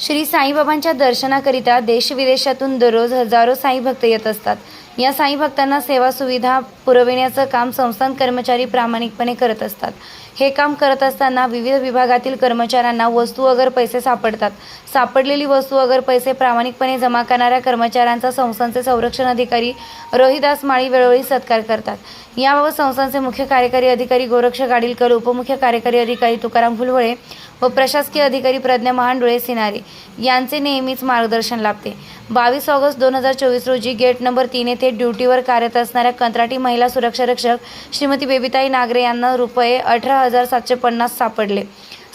श्री साईबाबांच्या दर्शनाकरिता देशविदेशातून दररोज हजारो साई भक्त येत असतात. या साई भक्तांना सेवा सुविधा पुरविण्याचं काम संस्थान कर्मचारी प्रामाणिकपणे करत असतात. हे काम करत असताना विविध विभागातील कर्मचाऱ्यांना वस्तू अगर पैसे सापडतात. सापडलेली वस्तू अगर पैसे प्रामाणिकपणे जमा करणाऱ्या कर्मचाऱ्यांचा संस्थांचे संरक्षण अधिकारी रोहिदास माळी वेळोवेळी सत्कार करतात. याबाबत संस्थांचे मुख्य कार्यकारी अधिकारी गोरक्ष गाडीलकर उपमुख्य कार्यकारी अधिकारी तुकाराम फुलवळे व प्रशासकीय अधिकारी प्रज्ञा महांडुळे सिनारे यांचे नेहमीच मार्गदर्शन लाभते. बावीस ऑगस्ट दोन हजार चोवीस रोजी गेट नंबर तीन येथे ड्युटीवर कार्यरत असणाऱ्या कंत्राटी महिला सुरक्षा रक्षक श्रीमती बेबीताई नागरे यांना रुपये अठरा हजार सातशे पन्नास सापडले.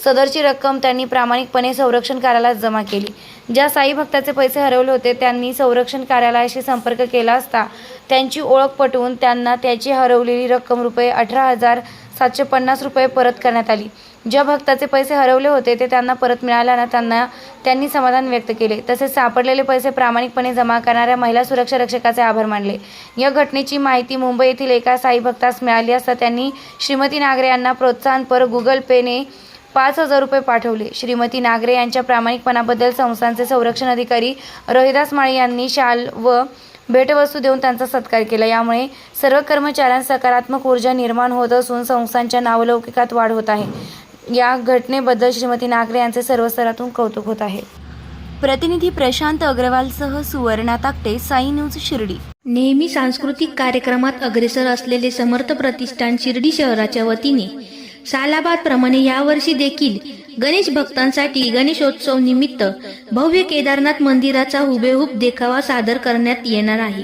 सदरची रक्कम त्यांनी प्रामाणिकपणे संरक्षण कार्यालयात जमा केली. ज्या साई भक्ताचे पैसे हरवले होते त्यांनी संरक्षण कार्यालयाशी संपर्क केला असता त्यांची ओळख पटवून त्यांना त्याची हरवलेली रक्कम रुपये अठरा हजार सातशे पन्नास रुपये परत करण्यात आली. ज्या भक्ताचे पैसे हरवले होते ते त्यांना परत मिळाल्यानं त्यांना त्यांनी समाधान व्यक्त केले. तसेच सापडलेले पैसे प्रामाणिकपणे जमा करणाऱ्या महिला सुरक्षा रक्षकाचे आभार मानले. या घटनेची माहिती मुंबई येथील एका साई भक्तास मिळाली असता त्यांनी श्रीमती नागरे यांना प्रोत्साहनपर गुगल पेने पाच हजार रुपये पाठवले. श्रीमती नागरे यांच्या प्रामाणिकपणाबद्दल संस्थांचे संरक्षण अधिकारी रोहिदास माळी यांनी शाल व भेटवस्तू देऊन त्यांचा सत्कार केला. यामुळे सर्व कर्मचाऱ्यांत सकारात्मक ऊर्जा निर्माण होत असून संस्थांच्या नावलौकिकात वाढ होत आहे. या घटनेबद्दल श्रीमती नागरे यांचे सर्व स्तरातून कौतुक होत आहे. प्रतिनिधी प्रशांत अग्रवालसह सुवर्णा ताकटे साई न्यूज शिर्डी. नेहमी सांस्कृतिक कार्यक्रमात अग्रेसर असलेले समर्थ प्रतिष्ठान शिर्डी शहराच्या वतीने सालाबाद प्रमाणे यावर्षी देखील गणेश भक्तांसाठी गणेशोत्सव निमित्त भव्य केदारनाथ मंदिराचा हुबेहूब देखावा सादर करण्यात येणार आहे.